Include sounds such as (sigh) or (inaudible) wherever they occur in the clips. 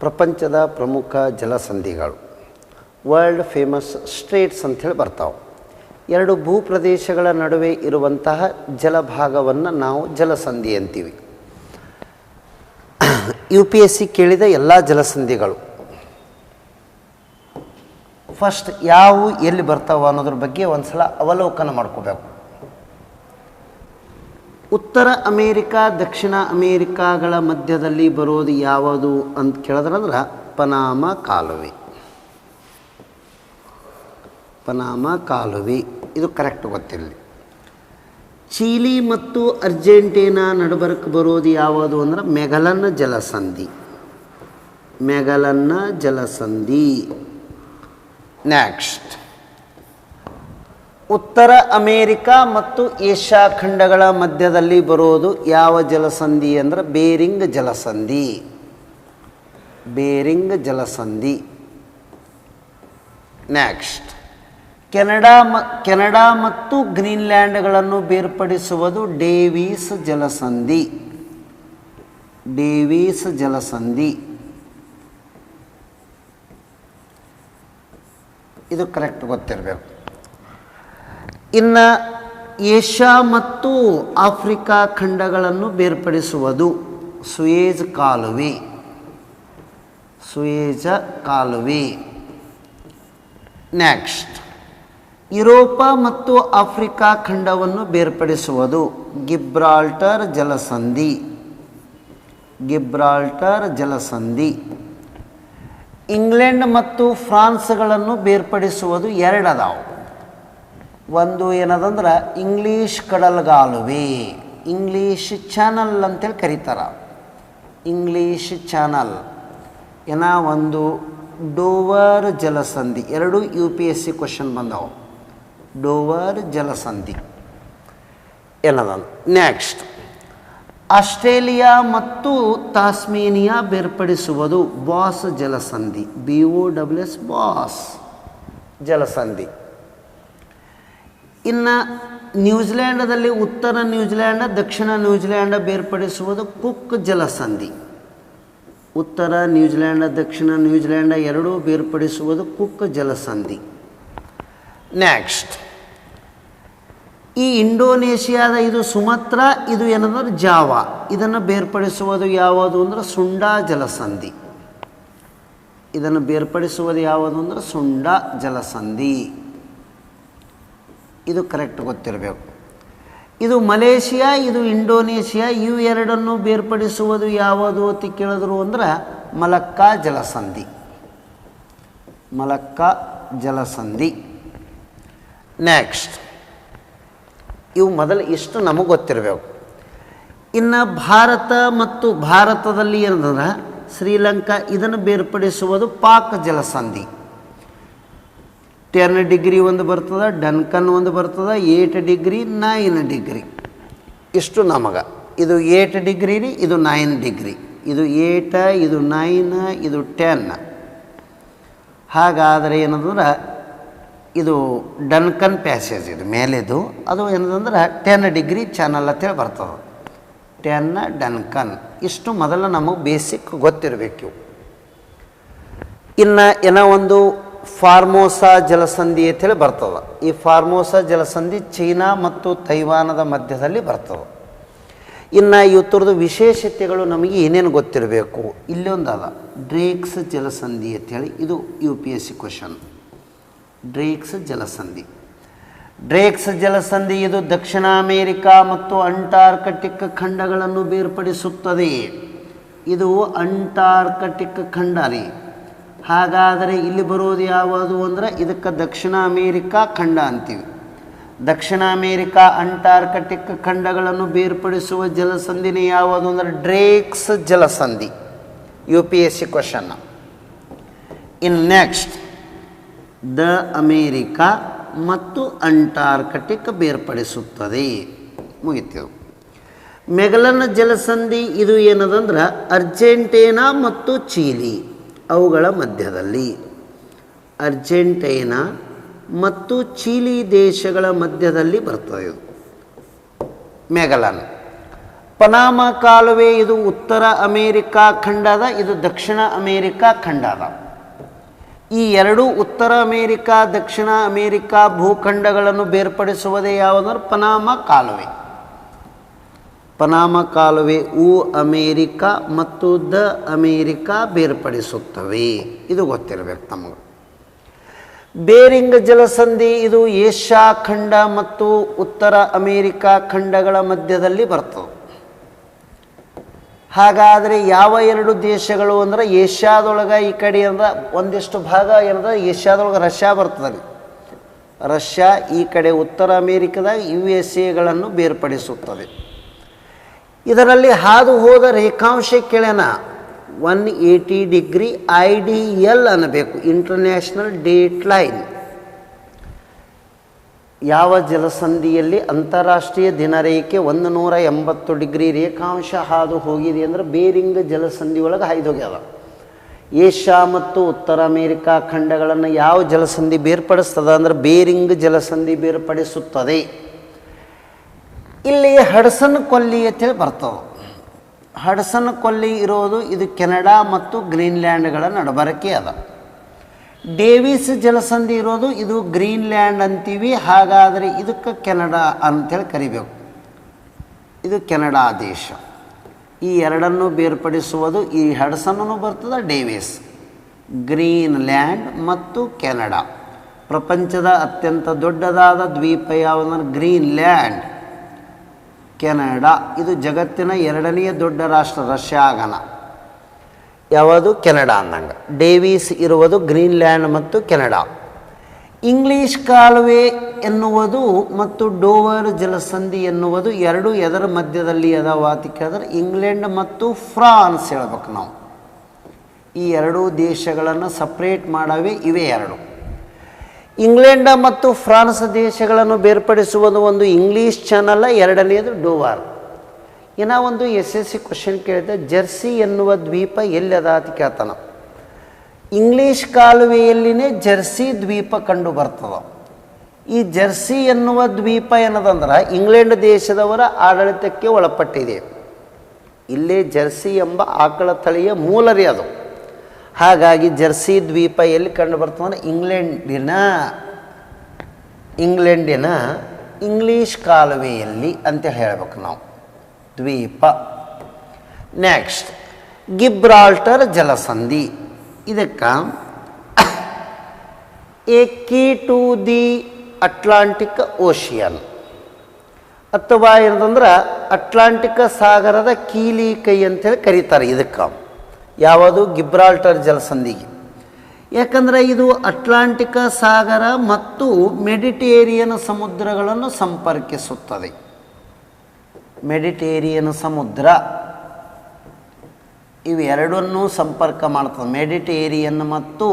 ಪ್ರಪಂಚದ ಪ್ರಮುಖ ಜಲಸಂಧಿಗಳು. World famous streets ಅಂಥೇಳಿ ಬರ್ತಾವೆ. ಎರಡು ಭೂಪ್ರದೇಶಗಳ ನಡುವೆ ಇರುವಂತಹ ಜಲಭಾಗವನ್ನು ನಾವು ಜಲಸಂಧಿ ಅಂತೀವಿ. ಯು ಪಿ ಎಸ್ ಸಿ ಕೇಳಿದ ಎಲ್ಲ ಜಲಸಂಧಿಗಳು. ಫಸ್ಟ್ ಯಾವು ಎಲ್ಲಿ ಬರ್ತಾವೆ ಅನ್ನೋದ್ರ ಬಗ್ಗೆ ಒಂದು ಸಲ ಅವಲೋಕನ ಮಾಡ್ಕೋಬೇಕು. ಉತ್ತರ ಅಮೇರಿಕಾ, ದಕ್ಷಿಣ ಅಮೇರಿಕಾಗಳ ಮಧ್ಯದಲ್ಲಿ ಬರೋದು ಯಾವುದು ಅಂತ ಕೇಳಿದ್ರಂದ್ರೆ ಪನಾಮ ಕಾಲುವೆ. ಪನಾಮ ಕಾಲುವೆ, ಇದು ಕರೆಕ್ಟ್ ಗೊತ್ತಿರಲಿ. ಚೀಲಿ ಮತ್ತು ಅರ್ಜೆಂಟೀನಾ ನಡಬರ್ಕ್ ಬರೋದು ಯಾವುದು ಅಂದ್ರೆ ಮೆಗಲನ್ನ ಜಲಸಂಧಿ. ಮೆಗಲನ್ನ ಜಲಸಂಧಿ. ನೆಕ್ಸ್ಟ್ ಉತ್ತರ ಅಮೇರಿಕಾ ಮತ್ತು ಏಷ್ಯಾ ಖಂಡಗಳ ಮಧ್ಯದಲ್ಲಿ ಬರೋದು ಯಾವ ಜಲಸಂಧಿ ಅಂದ್ರೆ ಬೇರಿಂಗ್ ಜಲಸಂಧಿ. ಬೇರಿಂಗ್ ಜಲಸಂಧಿ. ನೆಕ್ಸ್ಟ್ ಕೆನಡಾ ಮ, ಕೆನಡಾ ಮತ್ತು ಗ್ರೀನ್ಲ್ಯಾಂಡ್ಗಳನ್ನು ಬೇರ್ಪಡಿಸುವುದು ಡೇವೀಸ್ ಜಲಸಂಧಿ. ಡೇವೀಸ್ ಜಲಸಂಧಿ. ಇದು ಕರೆಕ್ಟ್ ಗೊತ್ತಿರಬೇಕು. ಇನ್ನು ಏಷ್ಯಾ ಮತ್ತು ಆಫ್ರಿಕಾ ಖಂಡಗಳನ್ನು ಬೇರ್ಪಡಿಸುವುದು. ಸುಯೇಜ್ ಕಾಲುವೆ. ಸುಯೇಜ ಕಾಲುವೆ. ನೆಕ್ಸ್ಟ್ ಯುರೋಪ ಮತ್ತು ಆಫ್ರಿಕಾ ಖಂಡವನ್ನು ಬೇರ್ಪಡಿಸುವುದು. ಗಿಬ್ರಾಲ್ಟರ್ ಜಲಸಂಧಿ. ಗಿಬ್ರಾಲ್ಟರ್ ಜಲಸಂಧಿ. ಇಂಗ್ಲೆಂಡ್ ಮತ್ತು ಫ್ರಾನ್ಸ್ಗಳನ್ನು ಬೇರ್ಪಡಿಸುವುದು ಎರಡದಾವು. ಒಂದು ಏನದಂದ್ರೆ ಇಂಗ್ಲೀಷ್ ಕಡಲ್ಗಾಲುವೆ. ಇಂಗ್ಲೀಷ್ ಚಾನಲ್ ಅಂತೇಳಿ ಕರೀತಾರ. ಇಂಗ್ಲೀಷ್ ಚಾನಲ್ ಏನ ಒಂದು ಡೋವರ್ ಜಲಸಂಧಿ. ಎರಡು U P S C question ಬಂದವು. ಡೋವರ್ ಜಲಸಂಧಿ. ಏನದ ನೆಕ್ಸ್ಟ್ ಆಸ್ಟ್ರೇಲಿಯಾ ಮತ್ತು ತಾಸ್ಮೇನಿಯಾ ಬೇರ್ಪಡಿಸುವುದು Bass ಜಲಸಂಧಿ. B O W S Bass ಜಲಸಂಧಿ. ಇನ್ನು ನ್ಯೂಜಿಲ್ಯಾಂಡದಲ್ಲಿ ಉತ್ತರ ನ್ಯೂಜಿಲ್ಯಾಂಡ್ ದಕ್ಷಿಣ ನ್ಯೂಜಿಲ್ಯಾಂಡ್ ಬೇರ್ಪಡಿಸುವುದು ಕುಕ್ ಜಲಸಂಧಿ. ಉತ್ತರ ನ್ಯೂಜಿಲ್ಯಾಂಡ ದಕ್ಷಿಣ ನ್ಯೂಜಿಲ್ಯಾಂಡ್ ಎರಡೂ ಬೇರ್ಪಡಿಸುವುದು ಕುಕ್ ಜಲಸಂಧಿ. ನೆಕ್ಸ್ಟ್, ಈ ಇಂಡೋನೇಷಿಯಾದ ಇದು ಸುಮತ್ರ, ಇದು ಏನಂದ್ರೆ ಜಾವಾ. ಇದನ್ನು ಬೇರ್ಪಡಿಸುವುದು ಯಾವುದು ಅಂದ್ರೆ ಸುಂಡಾ ಜಲಸಂಧಿ. ಇದನ್ನು ಬೇರ್ಪಡಿಸುವುದು ಯಾವುದು ಅಂದ್ರೆ ಸುಂಡಾ ಜಲಸಂಧಿ. ಇದು ಕರೆಕ್ಟ್ ಗೊತ್ತಿರಬೇಕು. ಇದು ಮಲೇಷಿಯಾ, ಇದು ಇಂಡೋನೇಷಿಯಾ, ಇವು ಎರಡನ್ನು ಬೇರ್ಪಡಿಸುವುದು ಯಾವುದು ಅಂತ ಕೇಳಿದ್ರು ಅಂದ್ರೆ ಮಲಕ್ಕಾ ಜಲಸಂಧಿ. ಮಲಕ್ಕಾ ಜಲಸಂಧಿ. ನೆಕ್ಸ್ಟ್ ಇವು ಮೊದಲು ಇಷ್ಟು ನಮಗೆ ಗೊತ್ತಿರಬೇಕು. ಇನ್ನು ಭಾರತ ಮತ್ತು ಭಾರತದಲ್ಲಿ ಏನಂದ್ರೆ ಶ್ರೀಲಂಕಾ ಇದನ್ನು ಬೇರ್ಪಡಿಸುವುದು ಪಾಕ್ ಜಲಸಂಧಿ. ಟೆನ್ ಡಿಗ್ರಿ ಒಂದು ಬರ್ತದೆ ಡನ್ಕನ್ ಒಂದು ಬರ್ತದೆ ಏಟ್ ಡಿಗ್ರಿ ನೈನ್ ಡಿಗ್ರಿ ಇಷ್ಟು ನಮಗೆ. ಇದು ಏಟ್ ಡಿಗ್ರಿ ರೀ, ಇದು ನೈನ್ ಡಿಗ್ರಿ ಇದು ಏಟ ಇದು ನೈನ್ ಇದು ಟೆನ್ ಹಾಗಾದರೆ ಏನಂದ್ರೆ, ಇದು ಡನ್ಕನ್ ಪ್ಯಾಸೇಜ್ ಇದು, ಮೇಲೆದು. ಅದು ಏನದಂದ್ರೆ ಟೆನ್ ಡಿಗ್ರಿ ಚಾನಲ್ ಅಂತೇಳಿ ಬರ್ತದೆ. ಟೆನ್ ಡನ್ಕನ್ ಇಷ್ಟು ಮೊದಲು ನಮಗೆ ಬೇಸಿಕ್ ಗೊತ್ತಿರಬೇಕು. ಇನ್ನು ಏನೋ ಒಂದು ಫಾರ್ಮೋಸಾ ಜಲಸಂಧಿ ಅಂತೇಳಿ ಬರ್ತದೆ. ಈ ಫಾರ್ಮೋಸಾ ಜಲಸಂಧಿ ಚೀನಾ ಮತ್ತು ತೈವಾನದ ಮಧ್ಯದಲ್ಲಿ ಬರ್ತದೆ. ಇನ್ನು ಇವತ್ತರದ್ದು ವಿಶೇಷತೆಗಳು ನಮಗೆ ಏನೇನು ಗೊತ್ತಿರಬೇಕು? ಇಲ್ಲೊಂದದ ಡ್ರೇಕ್ಸ್ ಜಲಸಂಧಿ ಅಂತೇಳಿ ಇದು U P S C question Drake's ಜಲಸಂಧಿ. Drake's ಜಲಸಂಧಿ ಇದು ದಕ್ಷಿಣ ಅಮೇರಿಕಾ ಮತ್ತು ಅಂಟಾರ್ಕಟಿಕ್ ಖಂಡಗಳನ್ನು ಬೇರ್ಪಡಿಸುತ್ತದೆ. ಇದು ಅಂಟಾರ್ಕಟಿಕ್ ಖಂಡ ರೀ. ಹಾಗಾದರೆ ಇಲ್ಲಿ ಬರೋದು ಯಾವುದು ಅಂದರೆ ಇದಕ್ಕೆ ದಕ್ಷಿಣ ಅಮೇರಿಕಾ ಖಂಡ ಅಂತೀವಿ. ದಕ್ಷಿಣ ಅಮೇರಿಕಾ ಅಂಟಾರ್ಕಟಿಕ್ ಖಂಡಗಳನ್ನು ಬೇರ್ಪಡಿಸುವ ಜಲಸಂಧಿನೇ ಯಾವುದು ಅಂದರೆ ಡ್ರೇಕ್ಸ್ ಜಲಸಂಧಿ. ಯು ಪಿ ಎಸ್ ಸಿ ಕ್ವಶನ್ನ ಇನ್ ನೆಕ್ಸ್ಟ್, ದ ಅಮೇರಿಕಾ ಮತ್ತು ಅಂಟಾರ್ಕಟಿಕ್ ಬೇರ್ಪಡಿಸುತ್ತದೆ. ಮುಗಿತೇವೆ ಮೆಗಲನ್ ಜಲಸಂಧಿ ಇದು ಏನದಂದ್ರೆ ಅರ್ಜೆಂಟೀನಾ ಮತ್ತು ಚೀಲಿ. ಅವುಗಳ ಮಧ್ಯದಲ್ಲಿ. ಅರ್ಜೆಂಟೈನಾ ಮತ್ತು ಚೀಲಿ ದೇಶಗಳ ಮಧ್ಯದಲ್ಲಿ ಬರ್ತದೆ ಇದು. ಪನಾಮ ಕಾಲುವೆ ಇದು ಉತ್ತರ ಅಮೇರಿಕಾ ಖಂಡದ, ಇದು ದಕ್ಷಿಣ ಅಮೇರಿಕಾ ಖಂಡದ. ಈ ಎರಡು ಉತ್ತರ ಅಮೇರಿಕಾ, ದಕ್ಷಿಣ ಅಮೇರಿಕಾ ಭೂಖಂಡಗಳನ್ನು ಬೇರ್ಪಡಿಸುವುದೇ ಯಾವುದಂದ್ರೆ ಪನಾಮ ಕಾಲುವೆ. ಪನಾಮ ಕಾಲುವೆ ಉ ಅಮೇರಿಕಾ ಮತ್ತು ದ ಅಮೇರಿಕಾ ಬೇರ್ಪಡಿಸುತ್ತವೆ. ಇದು ಗೊತ್ತಿರಬೇಕು ನಮಗೆ. ಬೇರಿಂಗ್ ಜಲಸಂಧಿ ಇದು ಏಷ್ಯಾ ಖಂಡ ಮತ್ತು ಉತ್ತರ ಅಮೇರಿಕಾ ಖಂಡಗಳ ಮಧ್ಯದಲ್ಲಿ ಬರ್ತದೆ. ಹಾಗಾದರೆ ಯಾವ ಎರಡು ದೇಶಗಳು ಅಂದ್ರೆ ಏಷ್ಯಾದೊಳಗೆ ಈ ಕಡೆ ಅಂದ್ರೆ ಒಂದಿಷ್ಟು ಭಾಗ ಏನಂದ್ರೆ ಏಷ್ಯಾದೊಳಗೆ ರಷ್ಯಾ ಬರ್ತದೆ. ರಷ್ಯಾ ಈ ಕಡೆ ಉತ್ತರ ಅಮೇರಿಕದಾಗ ಯು ಎಸ್ ಎಗಳನ್ನು ಬೇರ್ಪಡಿಸುತ್ತದೆ. ಇದರಲ್ಲಿ ಹಾದು ಹೋದ ರೇಖಾಂಶ ಕೆಳನ one eighty degree I D L ಅನ್ನಬೇಕು, ಇಂಟರ್ನ್ಯಾಷನಲ್ ಡೇಟ್ ಲೈನ್. ಯಾವ ಜಲಸಂಧಿಯಲ್ಲಿ ಅಂತಾರಾಷ್ಟ್ರೀಯ ದಿನರೇಖೆ ಒಂದು ನೂರ ಎಂಬತ್ತು ಡಿಗ್ರಿ ರೇಖಾಂಶ ಹಾದು ಹೋಗಿದೆ ಅಂದರೆ ಬೇರಿಂಗ್ ಜಲಸಂಧಿ ಒಳಗೆ ಹಾಯ್ದು ಹೋಗ್ಯದ ಏಷ್ಯಾ ಮತ್ತು ಉತ್ತರ ಅಮೇರಿಕಾ ಖಂಡಗಳನ್ನು ಯಾವ ಜಲಸಂಧಿ ಬೇರ್ಪಡಿಸ್ತದೆ ಅಂದ್ರೆ ಬೇರಿಂಗ್ ಜಲಸಂಧಿ ಬೇರ್ಪಡಿಸುತ್ತದೆ. ಇಲ್ಲಿ ಹಡ್ಸನ್ ಕೊಲ್ಲಿ ಅಂತೇಳಿ ಬರ್ತವೆ. ಹಡ್ಸನ್ ಕೊಲ್ಲಿ ಇರೋದು ಇದು ಕೆನಡಾ ಮತ್ತು ಗ್ರೀನ್ಲ್ಯಾಂಡ್ಗಳ ನಡಬರಕೆ ಅದ. ಡೇವಿಸ್ ಜಲಸಂಧಿ ಇರೋದು ಇದು ಗ್ರೀನ್ಲ್ಯಾಂಡ್ ಅಂತೀವಿ, ಹಾಗಾದರೆ ಇದಕ್ಕೆ ಕೆನಡಾ ಅಂತೇಳಿ ಕರಿಬೇಕು. ಇದು ಕೆನಡಾ ದೇಶ. ಈ ಎರಡನ್ನು ಬೇರ್ಪಡಿಸುವುದು ಈ ಹಡ್ಸನ್ನು ಬರ್ತದೆ ಡೇವಿಸ್. ಗ್ರೀನ್ಲ್ಯಾಂಡ್ ಮತ್ತು ಕೆನಡಾ. ಪ್ರಪಂಚದ ಅತ್ಯಂತ ದೊಡ್ಡದಾದ ದ್ವೀಪ ಯಾವುದಂದ್ರೆ ಗ್ರೀನ್ಲ್ಯಾಂಡ್. ಕೆನಡಾ, ಇದು ಜಗತ್ತಿನ ಎರಡನೆಯ ದೊಡ್ಡ ರಾಷ್ಟ್ರ, ರಷ್ಯಾ ಆಗಲ್ಲ ಯಾವುದು? ಕೆನಡಾ ಅಂದಂಗೆ. ಡೇವಿಸ್ ಇರುವುದು ಗ್ರೀನ್ಲ್ಯಾಂಡ್ ಮತ್ತು ಕೆನಡಾ. ಇಂಗ್ಲೀಷ್ ಕಾಲುವೆ ಎನ್ನುವುದು ಮತ್ತು ಡೋವರ್ ಜಲಸಂಧಿ ಎನ್ನುವುದು ಎರಡು ಎದರ ಮಧ್ಯದಲ್ಲಿ ಅಂತ ಕೇಳಿದ್ರೆ ಇಂಗ್ಲೆಂಡ್ ಮತ್ತು ಫ್ರಾನ್ಸ್ ಹೇಳ್ಬೇಕು ನಾವು. ಈ ಎರಡೂ ದೇಶಗಳನ್ನು ಸಪ್ರೇಟ್ ಮಾಡವೇ ಇವೇ ಎರಡು. ಇಂಗ್ಲೆಂಡ್ ಮತ್ತು ಫ್ರಾನ್ಸ್ ದೇಶಗಳನ್ನು ಬೇರ್ಪಡಿಸುವುದು ಒಂದು ಇಂಗ್ಲೀಷ್ ಚಾನಲ್ಲ ಎರಡನೆಯದು ಡೋವಾರ್. ಇನ್ನು ಒಂದು ಎಸ್ ಎಸ್ ಸಿ ಕ್ವಶನ್ ಕೇಳಿದೆ, ಜರ್ಸಿ ಎನ್ನುವ ದ್ವೀಪ ಎಲ್ಲದ ಅಂತ ಕೇಳ್ತಾನ. ಇಂಗ್ಲೀಷ್ ಕಾಲುವೆಯಲ್ಲಿನೇ ಜರ್ಸಿ ದ್ವೀಪ ಕಂಡು ಬರ್ತದೆ. ಈ ಜರ್ಸಿ ಎನ್ನುವ ದ್ವೀಪ ಏನದಂದ್ರೆ, ಇಂಗ್ಲೆಂಡ್ ದೇಶದವರ ಆಡಳಿತಕ್ಕೆ ಒಳಪಟ್ಟಿದೆ. ಇಲ್ಲೇ ಜರ್ಸಿ ಎಂಬ ಆಕಳ ತಳಿಯ ಮೂಲರೇ ಅದು. ಹಾಗಾಗಿ ಜರ್ಸಿ ದ್ವೀಪ ಎಲ್ಲಿ ಕಂಡು ಬರ್ತದೆ ಇಂಗ್ಲೆಂಡಿನ ಇಂಗ್ಲೆಂಡಿನ ಇಂಗ್ಲೀಷ್ ಕಾಲುವೆಯಲ್ಲಿ ಅಂತ ಹೇಳಬೇಕು ನಾವು. ದ್ವೀಪ. ನೆಕ್ಸ್ಟ್ ಗಿಬ್ರಾಲ್ಟರ್ ಜಲಸಂಧಿ. ಇದಕ್ಕೆ a key to the Atlantic ocean. ಅಥವಾ ಏನಂದ್ರೆ ಅಟ್ಲಾಂಟಿಕ್ ಸಾಗರದ ಕೀಲಿ ಕೈ ಅಂತೇಳಿ ಕರೀತಾರೆ ಇದಕ್ಕೆ. ಯಾವುದು? ಗಿಬ್ರಾಲ್ಟರ್ ಜಲಸಂಧಿಗೆ ಯಾಕಂದರೆ ಇದು ಅಟ್ಲಾಂಟಿಕ ಸಾಗರ ಮತ್ತು ಮೆಡಿಟೇರಿಯನ್ ಸಮುದ್ರಗಳನ್ನು ಸಂಪರ್ಕಿಸುತ್ತದೆ. ಮೆಡಿಟೇರಿಯನ್ ಸಮುದ್ರ ಇವೆರಡನ್ನೂ ಸಂಪರ್ಕ ಮಾಡ್ತದೆ. ಮೆಡಿಟೇರಿಯನ್ ಮತ್ತು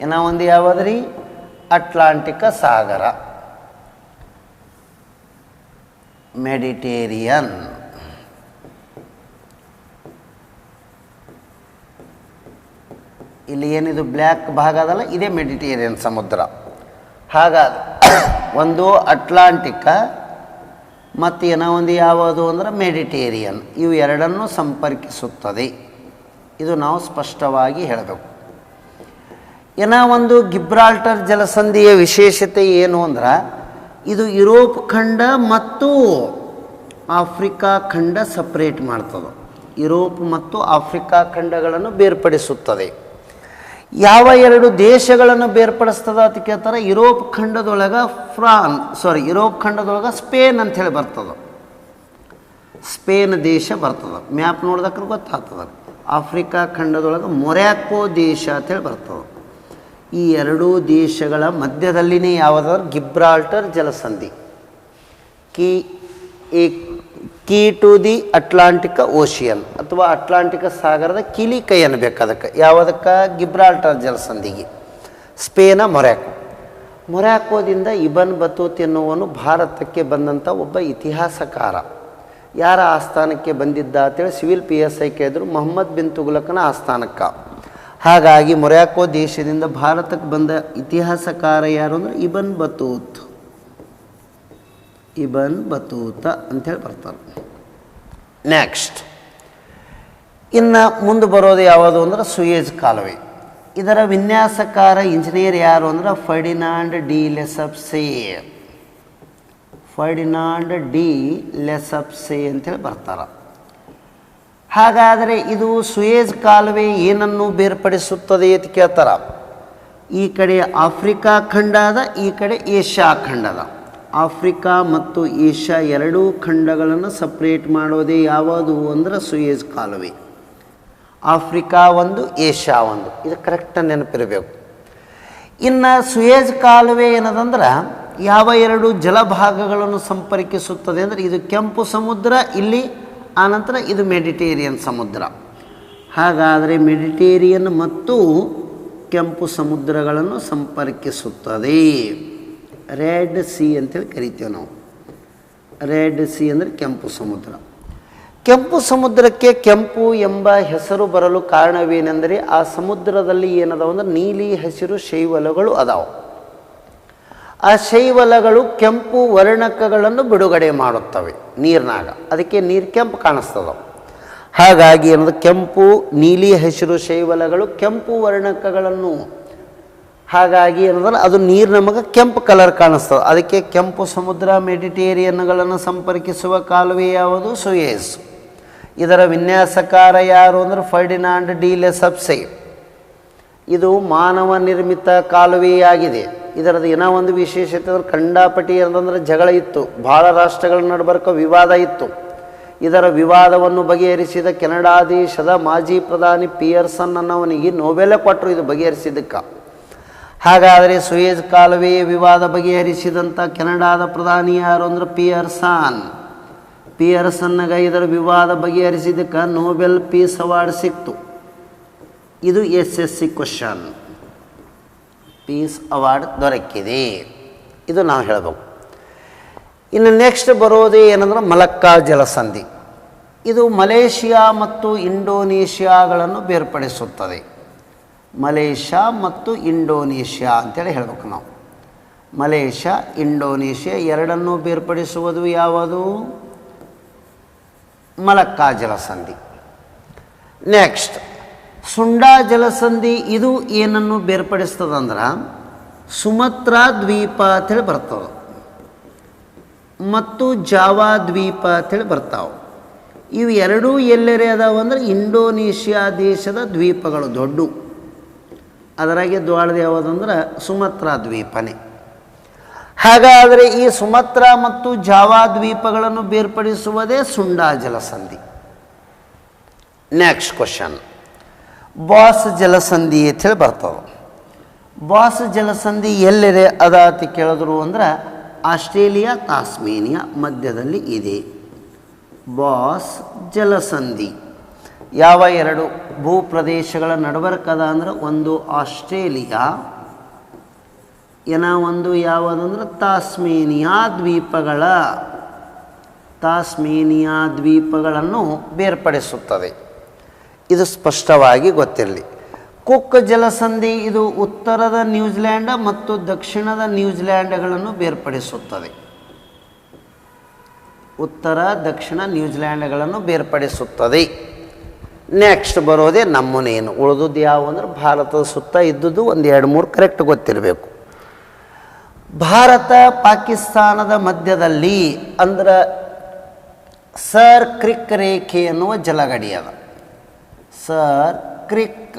ಏನೋ ಒಂದು ಯಾವುದ್ರಿ? ಅಟ್ಲಾಂಟಿಕ ಸಾಗರ. ಮೆಡಿಟೇರಿಯನ್. ಇಲ್ಲಿ ಏನಿದು ಬ್ಲ್ಯಾಕ್ ಭಾಗ ಅದಲ್ಲ, ಇದೇ ಮೆಡಿಟೇರಿಯನ್ ಸಮುದ್ರ. ಹಾಗಾದ (coughs) ಒಂದು ಅಟ್ಲಾಂಟಿಕ, ಮತ್ತು ಏನೋ ಒಂದು ಯಾವುದು ಅಂದ್ರೆ ಮೆಡಿಟೇರಿಯನ್. ಇವು ಎರಡನ್ನೂ ಸಂಪರ್ಕಿಸುತ್ತದೆ. ಇದು ನಾವು ಸ್ಪಷ್ಟವಾಗಿ ಹೇಳಬೇಕು. ಏನೋ ಒಂದು ಗಿಬ್ರಾಲ್ಟರ್ ಜಲಸಂಧಿಯ ವಿಶೇಷತೆ ಏನು ಅಂದ್ರೆ, ಇದು ಯುರೋಪ್ ಖಂಡ ಮತ್ತು ಆಫ್ರಿಕಾ ಖಂಡ ಸಪ್ರೇಟ್ ಮಾಡ್ತದೆ. ಯುರೋಪ್ ಮತ್ತು ಆಫ್ರಿಕಾ ಖಂಡಗಳನ್ನು ಬೇರ್ಪಡಿಸುತ್ತದೆ. ಯಾವ ಎರಡು ದೇಶಗಳನ್ನು ಬೇರ್ಪಡಿಸ್ತದ ಅಂತ ಕೇಳ್ತಾರೆ? ಯುರೋಪ್ ಖಂಡದೊಳಗೆ ಫ್ರಾನ್ ಸಾರಿ ಯುರೋಪ್ ಖಂಡದೊಳಗೆ ಸ್ಪೇನ್ ಅಂತ ಹೇಳಿ ಬರ್ತದೆ. ಸ್ಪೇನ್ ದೇಶ ಬರ್ತದೆ. ಮ್ಯಾಪ್ ನೋಡಿದಕ್ಕೆ ಗೊತ್ತಾಗ್ತದೆ. ಆಫ್ರಿಕಾ ಖಂಡದೊಳಗೆ ಮೊರ್ಯಾಕೋ ದೇಶ ಅಂತೇಳಿ ಬರ್ತದೆ. ಈ ಎರಡೂ ದೇಶಗಳ ಮಧ್ಯದಲ್ಲಿನೇ ಯಾವುದಾದ್ರು Gibraltar ಜಲಸಂಧಿ. Key, a key to the Atlantic ocean ಅಥವಾ ಅಟ್ಲಾಂಟಿಕ ಸಾಗರದ ಕಿಲಿ ಕೈ ಅನ್ಬೇಕು ಅದಕ್ಕೆ. ಯಾವುದಕ್ಕೆ? ಗಿಬ್ರಾಲ್ಟರ್ ಜಲಸಂಧಿಗೆ ಸ್ಪೇನ ಮೊರ್ಯಾಕೋ ಮೊರ್ಯಾಕೋದಿಂದ ಇಬನ್ ಬತೂತ್ ಎನ್ನುವನು ಭಾರತಕ್ಕೆ ಬಂದಂಥ ಒಬ್ಬ ಇತಿಹಾಸಕಾರ. ಯಾರ ಆಸ್ಥಾನಕ್ಕೆ ಬಂದಿದ್ದ ಅಂತೇಳಿ ಸಿವಿಲ್ ಪಿ ಎಸ್ ಐ ಕೇಳಿದ್ರು ಮೊಹಮ್ಮದ್ ಬಿನ್ ತುಗುಲಕನ ಆಸ್ಥಾನಕ್ಕೆ. ಹಾಗಾಗಿ ಮೊರ್ಯಾಕೋ ದೇಶದಿಂದ ಭಾರತಕ್ಕೆ ಬಂದ ಇತಿಹಾಸಕಾರ ಯಾರು ಅಂದ್ರೆ ಇಬನ್ ಬತೂತ್. ಇಬನ್ ಬತೂತ ಅಂಥೇಳಿ ಬರ್ತಾರೆ. ನೆಕ್ಸ್ಟ್ ಇನ್ನು ಮುಂದೆ ಬರೋದು ಯಾವುದು ಅಂದ್ರೆ ಸುಯೇಜ್ ಕಾಲುವೆ. ಇದರ ವಿನ್ಯಾಸಕಾರ ಇಂಜಿನಿಯರ್ ಯಾರು ಅಂದ್ರೆ Ferdinand de Lesseps. Ferdinand de Lesseps ಅಂತೇಳಿ ಬರ್ತಾರೆ. ಹಾಗಾದರೆ ಇದು ಸುಯೇಜ್ ಕಾಲುವೆ ಏನನ್ನು ಬೇರ್ಪಡಿಸುತ್ತದೆ ಅಂತ ಕೇಳ್ತಾರ? ಈ ಕಡೆ ಆಫ್ರಿಕಾ ಖಂಡ ಅದ ಈ ಕಡೆ ಏಷ್ಯಾ ಖಂಡ ಅದ ಆಫ್ರಿಕಾ ಮತ್ತು ಏಷ್ಯಾ ಎರಡೂ ಖಂಡಗಳನ್ನು ಸಪ್ರೇಟ್ ಮಾಡೋದೇ ಯಾವುದು ಅಂದರೆ ಸುಯೇಜ್ ಕಾಲುವೆ. ಆಫ್ರಿಕಾ ಒಂದು, ಏಷ್ಯಾ ಒಂದು. ಇದು ಕರೆಕ್ಟಾಗಿ ನೆನಪಿರಬೇಕು. ಇನ್ನು ಸುಯೇಜ್ ಕಾಲುವೆ ಏನದಂದ್ರೆ ಯಾವ ಎರಡು ಜಲಭಾಗಗಳನ್ನು ಸಂಪರ್ಕಿಸುತ್ತದೆ ಅಂದರೆ ಇದು ಕೆಂಪು ಸಮುದ್ರ, ಇಲ್ಲಿ ಆನಂತರ ಇದು ಮೆಡಿಟೇರಿಯನ್ ಸಮುದ್ರ. ಹಾಗಾದರೆ ಮೆಡಿಟೇರಿಯನ್ ಮತ್ತು ಕೆಂಪು ಸಮುದ್ರಗಳನ್ನು ಸಂಪರ್ಕಿಸುತ್ತದೆ. ರೆಡ್ ಸಿ ಅಂತೇಳಿ ಕರಿತೇವೆ ನಾವು. ರೆಡ್ ಸಿ ಅಂದರೆ ಕೆಂಪು ಸಮುದ್ರ. ಕೆಂಪು ಸಮುದ್ರಕ್ಕೆ ಕೆಂಪು ಎಂಬ ಹೆಸರು ಬರಲು ಕಾರಣವೇನೆಂದರೆ ಆ ಸಮುದ್ರದಲ್ಲಿ ಏನದಾವ ಅಂದ್ರೆ ನೀಲಿ ಹಸಿರು ಶೈವಲಗಳು ಅದಾವ. ಆ ಶೈವಲಗಳು ಕೆಂಪು ವರ್ಣಕಗಳನ್ನು ಬಿಡುಗಡೆ ಮಾಡುತ್ತವೆ ನೀರಿನಾಗ. ಅದಕ್ಕೆ ನೀರು ಕೆಂಪು ಕಾಣಿಸ್ತದ ಹಾಗಾಗಿ ಏನದು? ಕೆಂಪು ನೀಲಿ ಹಸಿರು ಶೈವಲಗಳು ಕೆಂಪು ವರ್ಣಕಗಳನ್ನು ಹಾಗಾಗಿ ಏನಂದ್ರೆ ಅದು ನೀರು ನಮಗೆ ಕೆಂಪು ಕಲರ್ ಕಾಣಿಸ್ತದೆ. ಅದಕ್ಕೆ ಕೆಂಪು ಸಮುದ್ರ, ಮೆಡಿಟೇರಿಯನ್ಗಳನ್ನು ಸಂಪರ್ಕಿಸುವ ಕಾಲುವೆ ಯಾವುದು? ಸುಯೇಸ್. ಇದರ ವಿನ್ಯಾಸಕಾರ ಯಾರು ಅಂದ್ರೆ ಫರ್ಡಿನಾಂಡ್ ಡೀಲೆ ಸಬ್ಸೆ. ಇದು ಮಾನವ ನಿರ್ಮಿತ ಕಾಲುವೆಯಾಗಿದೆ. ಇದರದ್ದು ಏನೋ ಒಂದು ವಿಶೇಷತೆ ಅಂದ್ರೆ ಖಂಡಾಪಟಿ ಅಂತಂದ್ರೆ ಜಗಳ ಇತ್ತು. ಭಾಳ ರಾಷ್ಟ್ರಗಳ ನಡುಬರ್ಕ ವಿವಾದ ಇತ್ತು. ಇದರ ವಿವಾದವನ್ನು ಬಗೆಹರಿಸಿದ ಕೆನಡಾ ದೇಶದ ಮಾಜಿ ಪ್ರಧಾನಿ ಪಿಯರ್ಸನ್ ಅನ್ನೋವನಿಗೆ ನೋಬೆಲೆ ಕೊಟ್ಟರು ಇದು ಬಗೆಹರಿಸಿದ್ದಕ್ಕೆ. ಹಾಗಾದರೆ ಸುಯೇಜ್ ಕಾಲುವೆಯ ವಿವಾದ ಬಗೆಹರಿಸಿದಂಥ ಕೆನಡಾದ ಪ್ರಧಾನಿ ಯಾರು ಅಂದ್ರೆ ಪಿಯರ್ಸಾನ್ ಪಿಯರ್ಸನ್ನಾಗ ಇದರ ವಿವಾದ ಬಗೆಹರಿಸಿದ್ದಕ್ಕೆ ನೋಬೆಲ್ ಪೀಸ್ ಅವಾರ್ಡ್ ಸಿಕ್ತು. ಇದು S S C question. Peace award ದೊರಕಿದೆ. ಇದು ನಾವು ಹೇಳಬೇಕು. ಇನ್ನು ನೆಕ್ಸ್ಟ್ ಬರೋದು ಏನಂದ್ರೆ ಮಲಕ್ಕಾ ಜಲಸಂಧಿ. ಇದು ಮಲೇಷಿಯಾ ಮತ್ತು ಇಂಡೋನೇಷ್ಯಾಗಳನ್ನು ಬೇರ್ಪಡಿಸುತ್ತದೆ. ಮಲೇಷ್ಯಾ ಮತ್ತು ಇಂಡೋನೇಷ್ಯಾ ಅಂತೇಳಿ ಹೇಳಬೇಕು ನಾವು. ಮಲೇಷ್ಯಾ, ಇಂಡೋನೇಷ್ಯಾ ಎರಡನ್ನೂ ಬೇರ್ಪಡಿಸುವುದು ಯಾವುದು? ಮಲಕ್ಕಾ ಜಲಸಂಧಿ. ನೆಕ್ಸ್ಟ್ ಸುಂಡಾ ಜಲಸಂಧಿ ಇದು ಏನನ್ನು ಬೇರ್ಪಡಿಸ್ತದಂದ್ರೆ ಸುಮತ್ರಾ ದ್ವೀಪ ಅಂತೇಳಿ ಬರ್ತವೆ ಮತ್ತು ಜಾವಾ ದ್ವೀಪ ಅಂತೇಳಿ ಬರ್ತಾವೆ. ಇವು ಎರಡೂ ಎಲ್ಲೆರೆ ಅದಾವಂದ್ರೆ ಇಂಡೋನೇಷ್ಯಾ ದೇಶದ ದ್ವೀಪಗಳು ದೊಡ್ಡ. ಅದರಾಗೆ ದ್ವಾಳದ ಯಾವುದಂದ್ರೆ ಸುಮತ್ರ ದ್ವೀಪನೇ. ಹಾಗಾದರೆ ಈ ಸುಮತ್ರ ಮತ್ತು ಜಾವಾ ದ್ವೀಪಗಳನ್ನು ಬೇರ್ಪಡಿಸುವುದೇ ಸುಂಡಾ ಜಲಸಂಧಿ ನೆಕ್ಸ್ಟ್ ಕ್ವಶನ್ ಬಾಸ್ ಜಲಸಂಧಿ ಅಂತೇಳಿ ಬರ್ತವೆ ಬಾಸ್ ಜಲಸಂಧಿ ಎಲ್ಲಿದೆ ಅದ ಅಂತ ಕೇಳಿದ್ರು ಅಂದ್ರೆ ಆಸ್ಟ್ರೇಲಿಯಾ, ತಾಸ್ಮೇನಿಯಾ ಮಧ್ಯದಲ್ಲಿ ಇದೆ. ಬಾಸ್ ಜಲಸಂಧಿ ಯಾವ ಎರಡು ಭೂಪ್ರದೇಶಗಳ ನಡಬರ್ಕದ ಅಂದ್ರೆ ಒಂದು ಆಸ್ಟ್ರೇಲಿಯಾ, ಏನ ಒಂದು ಯಾವುದಂದ್ರೆ ತಾಸ್ಮೇನಿಯಾ ದ್ವೀಪಗಳ. ತಾಸ್ಮೇನಿಯಾ ದ್ವೀಪಗಳನ್ನು ಬೇರ್ಪಡಿಸುತ್ತದೆ. ಇದು ಸ್ಪಷ್ಟವಾಗಿ ಗೊತ್ತಿರಲಿ. ಕುಕ್ ಜಲಸಂಧಿ ಇದು ಉತ್ತರದ ನ್ಯೂಜಿಲ್ಯಾಂಡ್ ಮತ್ತು ದಕ್ಷಿಣದ ನ್ಯೂಜಿಲ್ಯಾಂಡ್ಗಳನ್ನು ಬೇರ್ಪಡಿಸುತ್ತದೆ. ಉತ್ತರ, ದಕ್ಷಿಣ ನ್ಯೂಜಿಲ್ಯಾಂಡ್ಗಳನ್ನು ಬೇರ್ಪಡಿಸುತ್ತದೆ. ನೆಕ್ಸ್ಟ್ ಬರೋದೇ ನಮ್ಮನೇನು ಉಳಿದದ್ದು ಯಾವ ಅಂದ್ರೆ ಭಾರತದ ಸುತ್ತ ಇದ್ದದ್ದು ಒಂದು ಎರಡು ಮೂರು ಕರೆಕ್ಟ್ ಗೊತ್ತಿರಬೇಕು. ಭಾರತ ಪಾಕಿಸ್ತಾನದ ಮಧ್ಯದಲ್ಲಿ ಅಂದ್ರೆ ಸರ್ ಕ್ರಿಕ್ ರೇಖೆ ಎನ್ನುವ ಜಲಗಡಿ ಅದ. ಸರ್ ಕ್ರಿಕ್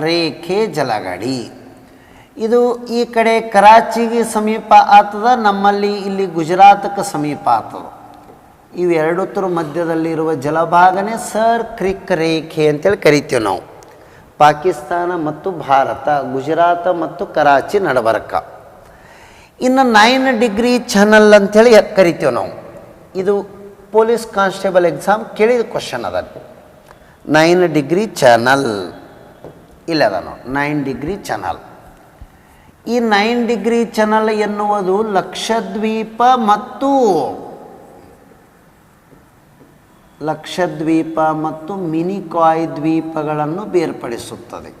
ರೇಖೆ ಜಲಗಡಿ. ಇದು ಈ ಕಡೆ ಕರಾಚಿಗೆ ಸಮೀಪ ಆಗ್ತದ ನಮ್ಮಲ್ಲಿ ಇಲ್ಲಿ ಗುಜರಾತಕ್ಕೆ ಸಮೀಪ ಆಗ್ತದ ಇವೆರಡುತ್ತರ ಮಧ್ಯದಲ್ಲಿರುವ ಜಲಭಾಗನೇ ಸರ್ ಕ್ರಿಕ್ ರೇಖೆ ಅಂತೇಳಿ ಕರಿತೀವಿ ನಾವು. ಪಾಕಿಸ್ತಾನ ಮತ್ತು ಭಾರತ, ಗುಜರಾತ ಮತ್ತು ಕರಾಚಿ ನಡಬರ್ಕ. ಇನ್ನು ನೈನ್ ಡಿಗ್ರಿ ಚಾನಲ್ ಅಂಥೇಳಿ ಕರಿತೀವಿ ನಾವು. ಇದು ಪೊಲೀಸ್ ಕಾನ್ಸ್ಟೇಬಲ್ ಎಕ್ಸಾಮ್ ಕೇಳಿದ ಕ್ವಶನ್ ಅದ ನೈನ್ ಡಿಗ್ರಿ ಚಾನಲ್ ಇಲ್ಲ ಅದ ನಾವು ನೈನ್ ಡಿಗ್ರಿ ಚಾನಲ್ ಈ ನೈನ್ ಡಿಗ್ರಿ ಚಾನಲ್ ಎನ್ನುವುದು ಲಕ್ಷದ್ವೀಪ ಮತ್ತು ಲಕ್ಷದ್ವೀಪ ಮತ್ತು ಮಿನಿಕಾಯ್ ದ್ವೀಪಗಳನ್ನು ಬೇರ್ಪಡಿಸುತ್ತದೆ.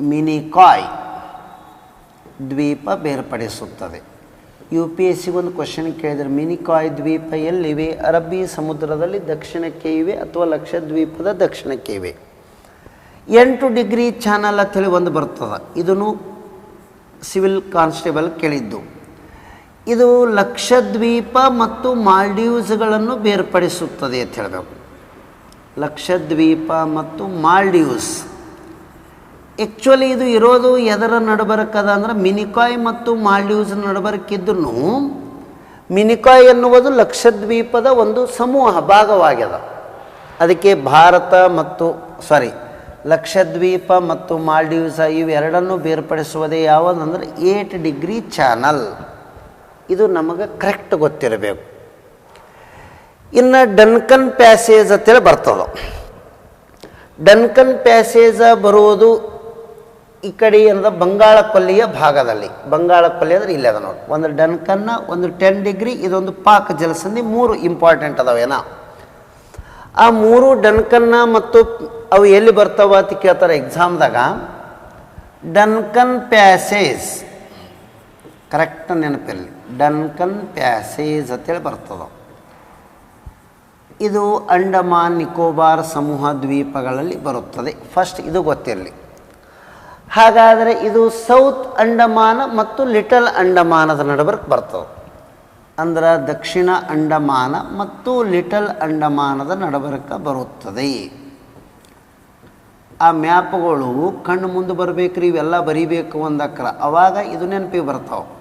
ಮಿನಿಕಾಯ್ ದ್ವೀಪ ಬೇರ್ಪಡಿಸುತ್ತದೆ. ಯು ಪಿ ಎಸ್ ಸಿಗೊಂದು ಕ್ವಶನ್ ಕೇಳಿದರೆ, ಮಿನಿಕಾಯ್ ದ್ವೀಪ ಎಲ್ಲಿವೆ? ಅರಬ್ಬಿ ಸಮುದ್ರದಲ್ಲಿ ದಕ್ಷಿಣಕ್ಕೆ ಇವೆ ಅಥವಾ ಲಕ್ಷದ್ವೀಪದ ದಕ್ಷಿಣಕ್ಕೆ ಇವೆ? ಎಂಟು ಡಿಗ್ರಿ ಚಾನಲ್ ಅಂತೇಳಿ ಒಂದು ಬರ್ತದೆ. ಇದನ್ನು ಸಿವಿಲ್ ಕಾನ್ಸ್ಟೇಬಲ್ ಕೇಳಿದ್ದು. ಇದು ಲಕ್ಷದ್ವೀಪ ಮತ್ತು ಮಾಲ್ಡೀವ್ಸ್ಗಳನ್ನು ಬೇರ್ಪಡಿಸುತ್ತದೆ ಅಂತ ಹೇಳಬೇಕು. ಲಕ್ಷದ್ವೀಪ ಮತ್ತು ಮಾಲ್ಡೀವ್ಸ್. ಆ್ಯಕ್ಚುಲಿ ಇದು ಇರೋದು ಎದರ ನಡುಬರಕ್ಕದ ಅಂದ್ರೆ ಮಿನಿಕಾಯ್ ಮತ್ತು ಮಾಲ್ಡೀವ್ಸ್ ನಡಬರಕ್ಕಿದ್ರೂ ಮಿನಿಕಾಯ್ ಎನ್ನುವುದು ಲಕ್ಷದ್ವೀಪದ ಒಂದು ಸಮೂಹ, ಭಾಗವಾಗ್ಯದ. ಅದಕ್ಕೆ ಭಾರತ ಮತ್ತು ಸಾರಿ ಲಕ್ಷದ್ವೀಪ ಮತ್ತು ಮಾಲ್ಡೀವ್ಸ್ ಇವೆರಡನ್ನು ಬೇರ್ಪಡಿಸುವುದೇ ಯಾವುದಂದ್ರೆ ಏಟ್ ಡಿಗ್ರಿ ಚಾನಲ್. ಇದು ನಮಗೆ ಕರೆಕ್ಟ್ ಗೊತ್ತಿರಬೇಕು. ಇನ್ನು ಡನ್ಕನ್ ಪ್ಯಾಸೇಜ್ ಅಂತೇಳಿ ಬರ್ತದೆ ಡನ್ಕನ್ ಪ್ಯಾಸೇಜ ಬರುವುದು ಈ ಕಡೆ ಏನದ ಬಂಗಾಳ ಕೊಲ್ಲಿಯ ಭಾಗದಲ್ಲಿ. ಬಂಗಾಳ ಕೊಲ್ಲಿ ಅಂದ್ರೆ ಇಲ್ಲೇ ಅದ ನೋಡಿ. ಒಂದು ಡನ್ಕನ್ನ ಒಂದು ಟೆನ್ ಡಿಗ್ರಿ ಇದೊಂದು ಪಾಕ್ ಜಲಸಂಧಿ, ಮೂರು ಇಂಪಾರ್ಟೆಂಟ್ ಅದಾವೇನ ಆ ಮೂರು ಡನ್ಕನ್ನ ಮತ್ತು ಅವು ಎಲ್ಲಿ ಬರ್ತಾವ ಅಂತ ಕೇಳ್ತಾರೆ ಎಕ್ಸಾಮ್ದಾಗ ಡನ್ಕನ್ ಪ್ಯಾಸೇಜ್ ಕರೆಕ್ಟ್ ನೆನಪಿರಲಿ. ಡನ್ಕನ್ ಪ್ಯಾಸೇಜ್ ಅಂತೇಳಿ ಬರ್ತದೆ. ಇದು ಅಂಡಮಾನ್ ನಿಕೋಬಾರ್ ಸಮೂಹ ದ್ವೀಪಗಳಲ್ಲಿ ಬರುತ್ತದೆ. ಫಸ್ಟ್ ಇದು ಗೊತ್ತಿರಲಿ. ಹಾಗಾದರೆ ಇದು ಸೌತ್ ಅಂಡಮಾನ ಮತ್ತು ಲಿಟಲ್ ಅಂಡಮಾನದ ನಡುವೆ ಬರ್ತದೆ. ಅಂದ್ರೆ ದಕ್ಷಿಣ ಅಂಡಮಾನ ಮತ್ತು ಲಿಟಲ್ ಅಂಡಮಾನದ ನಡಬರಕ ಬರುತ್ತದೆ. ಆ ಮ್ಯಾಪ್ಗಳು ಕಣ್ಣು ಮುಂದೆ ಬರಬೇಕ್ರಿ, ಇವೆಲ್ಲ ಬರಿಬೇಕು ಒಂದಕ್ರ ಅವಾಗ ಇದು ನೆನಪಿಗೆ ಬರ್ತಾವೆ.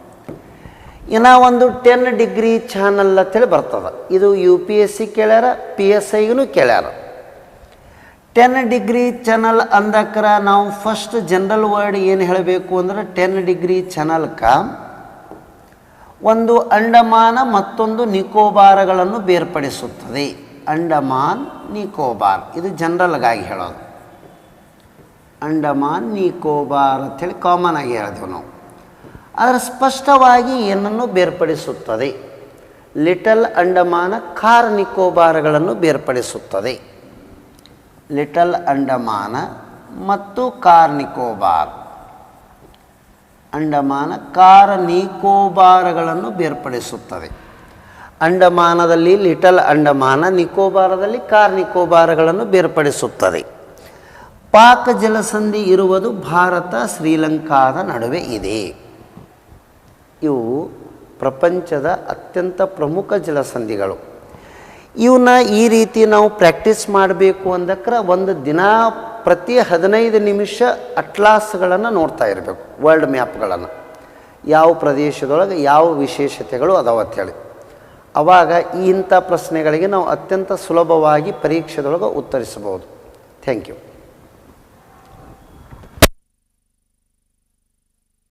ಇನ್ನು ಒಂದು ಟೆನ್ ಡಿಗ್ರಿ ಚಾನಲ್ ಅಂತೇಳಿ ಬರ್ತದೆ. ಇದು ಯು ಪಿ ಎಸ್ ಸಿ ಕೇಳ್ಯಾರ ಪಿ ಎಸ್ ಐಗೂ ಕೇಳ್ಯಾರ. ಟೆನ್ ಡಿಗ್ರಿ ಚಾನಲ್ ಅಂದಕ್ರ ನಾವು ಫಸ್ಟ್ ಜನರಲ್ ವರ್ಡ್ ಏನು ಹೇಳಬೇಕು ಅಂದ್ರೆ ಟೆನ್ ಡಿಗ್ರಿ ಚಾನಲ್ಕ ಒಂದು ಅಂಡಮಾನ ಮತ್ತೊಂದು ನಿಕೋಬಾರ್ಗಳನ್ನು ಬೇರ್ಪಡಿಸುತ್ತದೆ. ಅಂಡಮಾನ್, ನಿಕೋಬಾರ್. ಇದು ಜನರಲ್ಗಾಗಿ ಹೇಳೋದು. ಅಂಡಮಾನ್, ನಿಕೋಬಾರ್ ಅಂಥೇಳಿ ಕಾಮನ್ ಆಗಿ ಹೇಳಿದೆವು ನಾವು ಆದರೆ ಸ್ಪಷ್ಟವಾಗಿ ಏನನ್ನು ಬೇರ್ಪಡಿಸುತ್ತದೆ? ಲಿಟಲ್ ಅಂಡಮಾನ ಕಾರ್ ನಿಕೋಬಾರ್ಗಳನ್ನು ಬೇರ್ಪಡಿಸುತ್ತದೆ. ಲಿಟಲ್ ಅಂಡಮಾನ ಮತ್ತು ಕಾರ್ ನಿಕೋಬಾರ್ ಅಂಡಮಾನ ಕಾರ ನಿಕೋಬಾರಗಳನ್ನು ಬೇರ್ಪಡಿಸುತ್ತದೆ. ಅಂಡಮಾನದಲ್ಲಿ ಲಿಟಲ್ ಅಂಡಮಾನ, ನಿಕೋಬಾರದಲ್ಲಿ ಕಾರ್ ನಿಕೋಬಾರಗಳನ್ನು ಬೇರ್ಪಡಿಸುತ್ತದೆ. ಪಾಕ ಜಲಸಂಧಿ ಇರುವುದು ಭಾರತ, ಶ್ರೀಲಂಕಾದ ನಡುವೆ ಇದೆ. ಇವು ಪ್ರಪಂಚದ ಅತ್ಯಂತ ಪ್ರಮುಖ ಜಲಸಂಧಿಗಳು. ಇವನ್ನ ಈ ರೀತಿ ನಾವು ಪ್ರಾಕ್ಟೀಸ್ ಮಾಡಬೇಕು ಅಂದಕ್ರೆ ಒಂದು ದಿನ ಪ್ರತಿ ಹದಿನೈದು ನಿಮಿಷ ಅಟ್ಲಾಸ್ಗಳನ್ನು ನೋಡ್ತಾ ಇರಬೇಕು, ವರ್ಲ್ಡ್ ಮ್ಯಾಪ್ಗಳನ್ನು. ಯಾವ ಪ್ರದೇಶದೊಳಗೆ ಯಾವ ವಿಶೇಷತೆಗಳು ಅದಾವ ಅಂಥೇಳಿ ಆವಾಗ ಇಂಥ ಪ್ರಶ್ನೆಗಳಿಗೆ ನಾವು ಅತ್ಯಂತ ಸುಲಭವಾಗಿ ಪರೀಕ್ಷೆದೊಳಗೆ ಉತ್ತರಿಸಬಹುದು. Thank you.